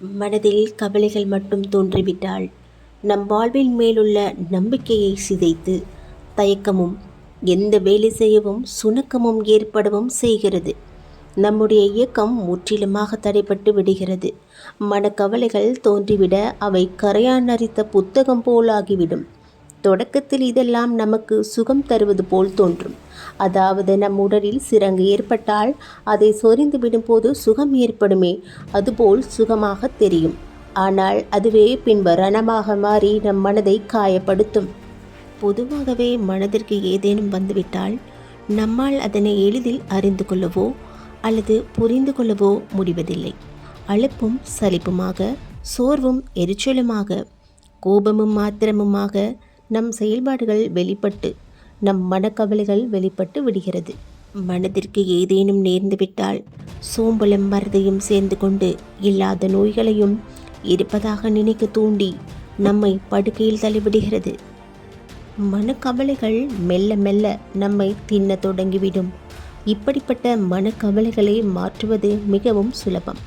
மனதில் கவலைகள் மட்டும் தோன்றிவிட்டால் நம் வாழ்வின் மேலுள்ள நம்பிக்கையை சிதைத்து தயக்கமும் எந்த வேலை செய்யவும் சுணக்கமும் ஏற்படவும் செய்கிறது. நம்முடைய இயக்கம் முற்றிலுமாக தடைப்பட்டு விடுகிறது. மனக்கவலைகள் தோன்றிவிட அவை கரையான் அரித்த புத்தகம் போலாகிவிடும். தொடக்கத்தில் இதெல்லாம் நமக்கு சுகம் தருவது போல் தோன்றும். அதாவது நம் உடலில் சிரங்கு ஏற்பட்டால் அதை சொரிந்து விடும்போது சுகம் ஏற்படுமே அதுபோல் சுகமாக தெரியும். ஆனால் அதுவே பின்பு ரணமாக மாறி நம் மனதை காயப்படுத்தும். பொதுவாகவே மனதிற்கு ஏதேனும் வந்துவிட்டால் நம்மால் அதனை எளிதில் அறிந்து கொள்ளவோ அல்லது புரிந்து கொள்ளவோ முடிவதில்லை. அழுப்பும் சலிப்புமாக சோர்வும் எரிச்சலுமாக கோபமும் மாத்திரமுமாக நம் செயல்பாடுகள் வெளிப்பட்டு நம் மனக்கவலைகள் வெளிப்பட்டு விடுகிறது. மனதிற்கு ஏதேனும் நேர்ந்துவிட்டால் சோம்பலும் மருதையும் சேர்ந்து கொண்டு இல்லாத நோய்களையும் இருப்பதாக நினைக்க தூண்டி நம்மை படுக்கையில் தள்ளிவிடுகிறது மனக்கவலைகள் மெல்ல மெல்ல நம்மை தின்ன தொடங்கிவிடும். இப்படிப்பட்ட மனக்கவலைகளை மாற்றுவது மிகவும் சுலபம்.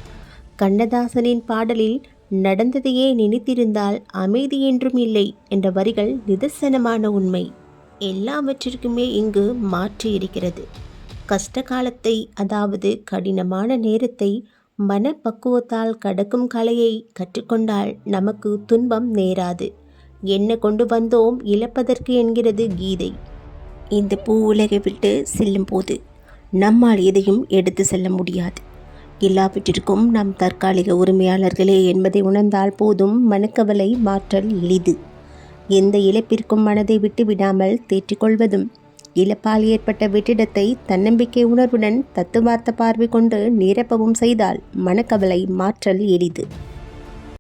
கண்ணதாசனின் பாடலில் நடந்ததையே நினைத்திருந்தால் அமைதி என்றும் இல்லை என்ற வரிகள் நிதர்சனமான உண்மை. எல்லாவற்றிற்குமே இங்கு மாற்றி இருக்கிறது. கஷ்ட காலத்தை அதாவது கடினமான நேரத்தை மனப்பக்குவத்தால் கடக்கும் கலையை கற்றுக்கொண்டால் நமக்கு துன்பம் நேராது. என்ன கொண்டு வந்தோம் இழப்பதற்கு என்கிறது கீதை. இந்த பூ உலகை விட்டு செல்லும் போது நம்மால் எதையும் எடுத்து செல்ல முடியாது. எல்லாவற்றிற்கும் நாம் தற்காலிக உரிமையாளர்களே என்பதை உணர்ந்தால் போதும் மனக்கவலை மாற்றல் எளிது. எந்த இழப்பிற்கும் மனதை விட்டு விடாமல் தேற்றிக்கொள்வதும் இழப்பால் ஏற்பட்ட வெற்றிடத்தை தன்னம்பிக்கை உணர்வுடன் தத்துவார்த்த பார்வை கொண்டு நிரப்பவும் செய்தால் மனக்கவலை மாற்றல் எளிது.